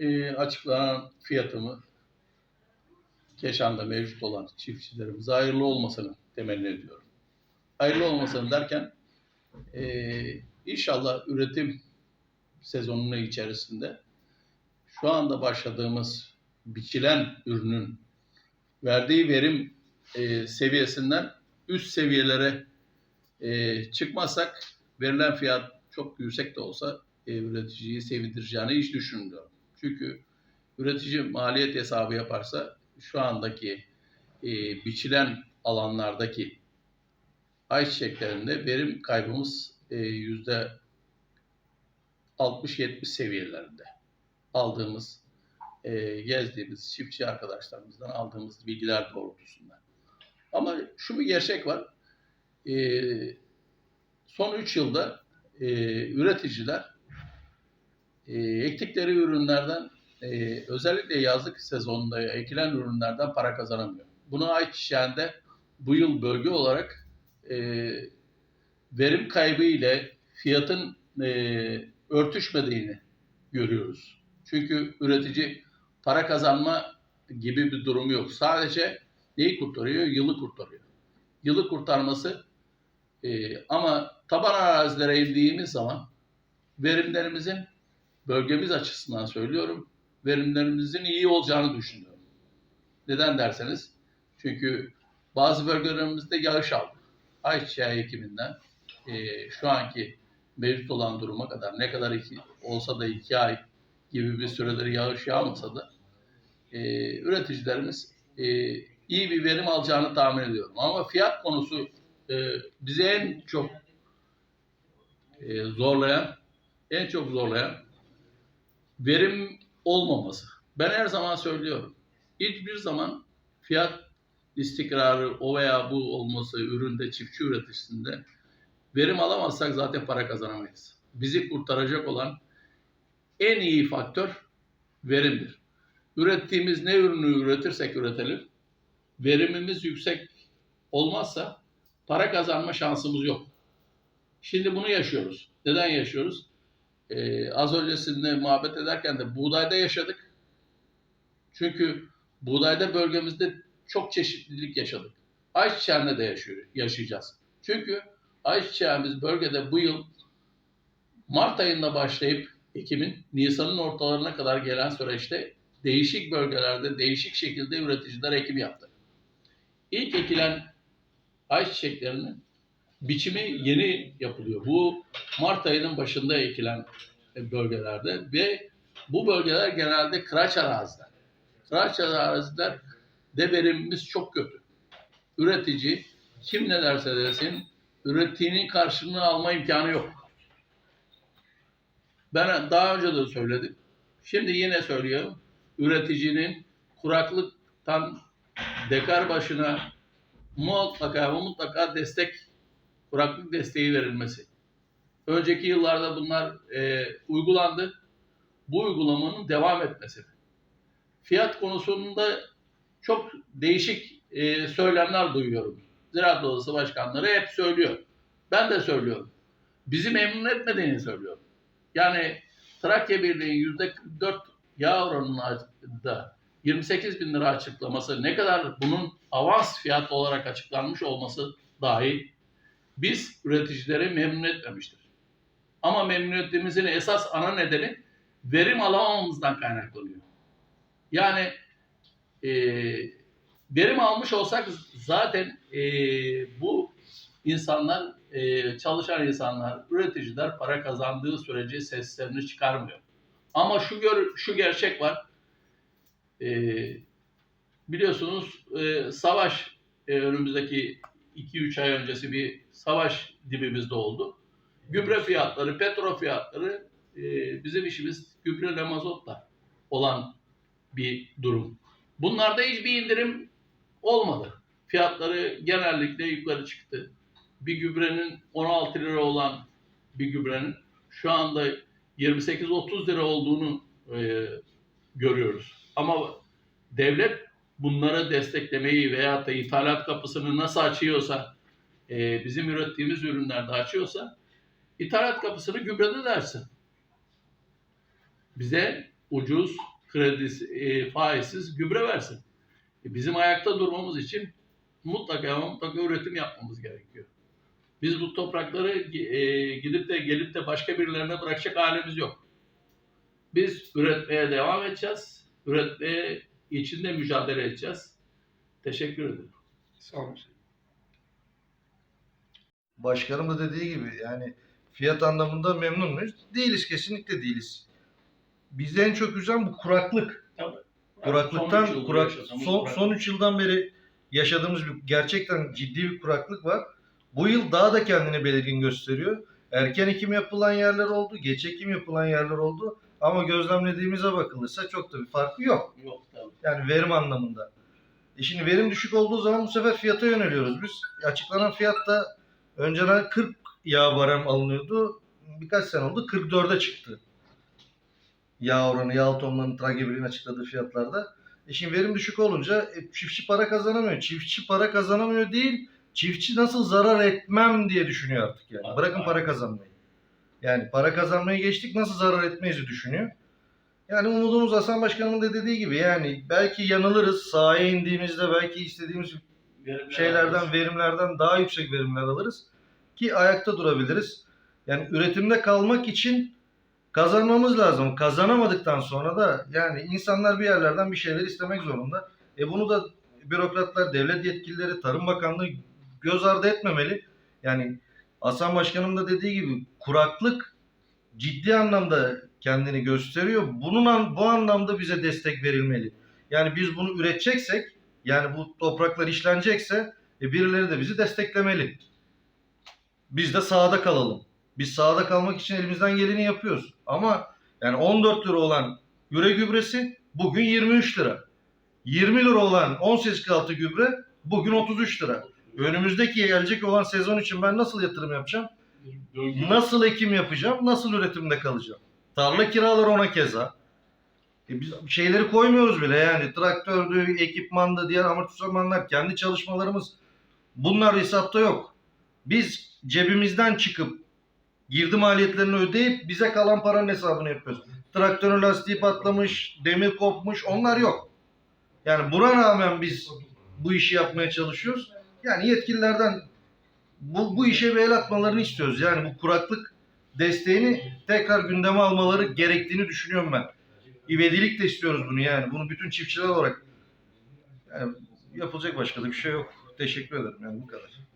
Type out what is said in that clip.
e, açıklanan fiyatımı Keşan'da mevcut olan çiftçilerimize hayırlı olmasını temenni ediyorum. Hayırlı olmasını derken e, inşallah üretim sezonunun içerisinde şu anda başladığımız biçilen ürünün verdiği verim e, seviyesinden üst seviyelere e, çıkmazsak verilen fiyat çok yüksek de olsa e, üreticiyi sevindireceğini hiç düşünmüyorum. Çünkü üretici maliyet hesabı yaparsa şu andaki e, biçilen alanlardaki ayçiçeklerinde verim kaybımız e, yüzde 60-70 seviyelerinde aldığımız, e, gezdiğimiz çiftçi arkadaşlarımızdan aldığımız bilgiler doğrultusunda. Ama şu bir gerçek var. E, son 3 yılda e, üreticiler e, ektikleri ürünlerden e, özellikle yazlık sezonunda ekilen ürünlerden para kazanamıyor. Buna ayçiçeğinde bu yıl bölge olarak e, verim kaybı ile fiyatın e, örtüşmediğini görüyoruz. Çünkü üretici para kazanma gibi bir durum yok. Sadece neyi kurtarıyor? Yılı kurtarıyor. Yılı kurtarması e, ama taban arazilere indiğimiz zaman verimlerimizin bölgemiz açısından söylüyorum verimlerimizin iyi olacağını düşünüyorum. Neden derseniz çünkü bazı bölgelerimizde yağış aldık. Ayçiçeği ekiminden e, şu anki mevcut olan duruma kadar ne kadar iki, olsa da iki ay gibi bir süredir yağış yağmasa da e, üreticilerimiz e, iyi bir verim alacağını tahmin ediyorum. Ama fiyat konusu e, bizi en çok e, zorlayan, en çok zorlayan verim olmaması. Ben her zaman söylüyorum. Hiçbir zaman fiyat istikrarı o veya bu olması üründe çiftçi üreticisinde verim alamazsak zaten para kazanamayız. Bizi kurtaracak olan en iyi faktör verimdir. Ürettiğimiz ne ürünü üretirsek üretelim, verimimiz yüksek olmazsa para kazanma şansımız yok. Şimdi bunu yaşıyoruz. Neden yaşıyoruz? Ee, az öncesinde muhabbet ederken de buğdayda yaşadık. Çünkü buğdayda bölgemizde çok çeşitlilik yaşadık. Ayçiçeğinde de yaşıyor, yaşayacağız. Çünkü ayçiçeğimiz bölgede bu yıl Mart ayında başlayıp Ekim'in Nisan'ın ortalarına kadar gelen süreçte değişik bölgelerde değişik şekilde üreticiler ekim yaptı. İlk ekilen ayçiçeklerinin biçimi yeni yapılıyor. Bu Mart ayının başında ekilen bölgelerde ve bu bölgeler genelde kıraç araziler. Kıraç araziler de verimimiz çok kötü. Üretici kim ne derse desin ürettiğinin karşılığını alma imkanı yok. Ben daha önce de söyledim. Şimdi yine söylüyorum. Üreticinin kuraklıktan dekar başına mutlaka mutlaka destek, kuraklık desteği verilmesi. Önceki yıllarda bunlar e, uygulandı. Bu uygulamanın devam etmesi. Fiyat konusunda çok değişik e, söylemler duyuyorum. Ziraat Odası başkanları hep söylüyor. Ben de söylüyorum. Bizi memnun etmediğini söylüyorum. Yani Trakya Birliği'nin yüzde 44 yağ oranının da 28 bin lira açıklaması ne kadar bunun avans fiyat olarak açıklanmış olması dahi biz üreticileri memnun etmemiştir. Ama memnuniyetimizin esas ana nedeni verim alamamamızdan kaynaklanıyor. Yani e, verim almış olsak zaten e, bu insanlar, e, çalışan insanlar, üreticiler para kazandığı sürece seslerini çıkarmıyor. Ama şu gör, şu gerçek var. E, biliyorsunuz e, savaş e, önümüzdeki 2-3 ay öncesi bir savaş dibimizde oldu. Gübre fiyatları, petrol fiyatları e, bizim işimiz gübre mazotla olan bir durum. Bunlarda hiçbir indirim olmadı. Fiyatları genellikle yukarı çıktı. Bir gübrenin 16 lira olan bir gübrenin şu anda 28-30 lira olduğunu e, görüyoruz. Ama devlet bunlara desteklemeyi veya da ithalat kapısını nasıl açıyorsa, e, bizim ürettiğimiz ürünlerde açıyorsa, ithalat kapısını gübrede dersin. Bize ucuz, kredisi, e, faizsiz gübre versin. E, bizim ayakta durmamız için mutlaka mutlaka üretim yapmamız gerekiyor. Biz bu toprakları e, gidip de gelip de başka birilerine bırakacak halimiz yok. Biz üretmeye devam edeceğiz. Üretmeye içinde mücadele edeceğiz. Teşekkür ederim. Sağ olun. Başkanım da dediği gibi yani fiyat anlamında memnun muyuz? Değiliz kesinlikle değiliz. Bizi en çok üzen bu kuraklık. Kuraklıktan Son üç yıldır kurak yaşadığımız son son 3 yıldan beri yaşadığımız bir gerçekten ciddi bir kuraklık var. Bu yıl daha da kendini belirgin gösteriyor. Erken ekim yapılan yerler oldu, geç ekim yapılan yerler oldu. Ama gözlemlediğimize bakılırsa çok da bir farkı yok. Yok tabii. Yani verim anlamında. E şimdi verim düşük olduğu zaman bu sefer fiyata yöneliyoruz biz. Açıklanan fiyat da önceden 40 yağ barem alınıyordu. Birkaç sene oldu 44'e çıktı. Yağ oranı, yağ atomlarının Tragebil'in açıkladığı fiyatlarda. E şimdi verim düşük olunca e, çiftçi para kazanamıyor. Çiftçi para kazanamıyor değil, çiftçi nasıl zarar etmem diye düşünüyor artık yani. Bırakın para kazanmayı. Yani para kazanmaya geçtik nasıl zarar etmeyizi düşünüyor. Yani umudumuz Hasan Başkanımın da dediği gibi yani belki yanılırız. Sahaya indiğimizde belki istediğimiz Verimli şeylerden, alırız. verimlerden daha yüksek verimler alırız. Ki ayakta durabiliriz. Yani üretimde kalmak için kazanmamız lazım. Kazanamadıktan sonra da yani insanlar bir yerlerden bir şeyler istemek zorunda. E bunu da bürokratlar, devlet yetkilileri, Tarım Bakanlığı göz ardı etmemeli. Yani Hasan Başkanım da dediği gibi kuraklık ciddi anlamda kendini gösteriyor. Bunun an- bu anlamda bize destek verilmeli. Yani biz bunu üreteceksek, yani bu topraklar işlenecekse e, birileri de bizi desteklemeli. Biz de sahada kalalım. Biz sahada kalmak için elimizden geleni yapıyoruz. Ama yani 14 lira olan güre gübresi bugün 23 lira. 20 lira olan 18 kaltı gübre bugün 33 lira. Önümüzdeki gelecek olan sezon için ben nasıl yatırım yapacağım? Nasıl ekim yapacağım? Nasıl üretimde kalacağım? Tarla kiraları ona keza. E biz şeyleri koymuyoruz bile yani traktördü, ekipmandı, diğer amortismanlar, kendi çalışmalarımız bunlar hesapta yok. Biz cebimizden çıkıp girdi maliyetlerini ödeyip bize kalan paranın hesabını yapıyoruz. Traktörün lastiği patlamış, demir kopmuş onlar yok. Yani buna rağmen biz bu işi yapmaya çalışıyoruz. Yani yetkililerden bu, bu işe bir el atmalarını istiyoruz. Yani bu kuraklık desteğini tekrar gündeme almaları gerektiğini düşünüyorum ben. İvedilik de istiyoruz bunu yani. Bunu bütün çiftçiler olarak yani yapılacak başka da bir şey yok. Teşekkür ederim yani bu kadar.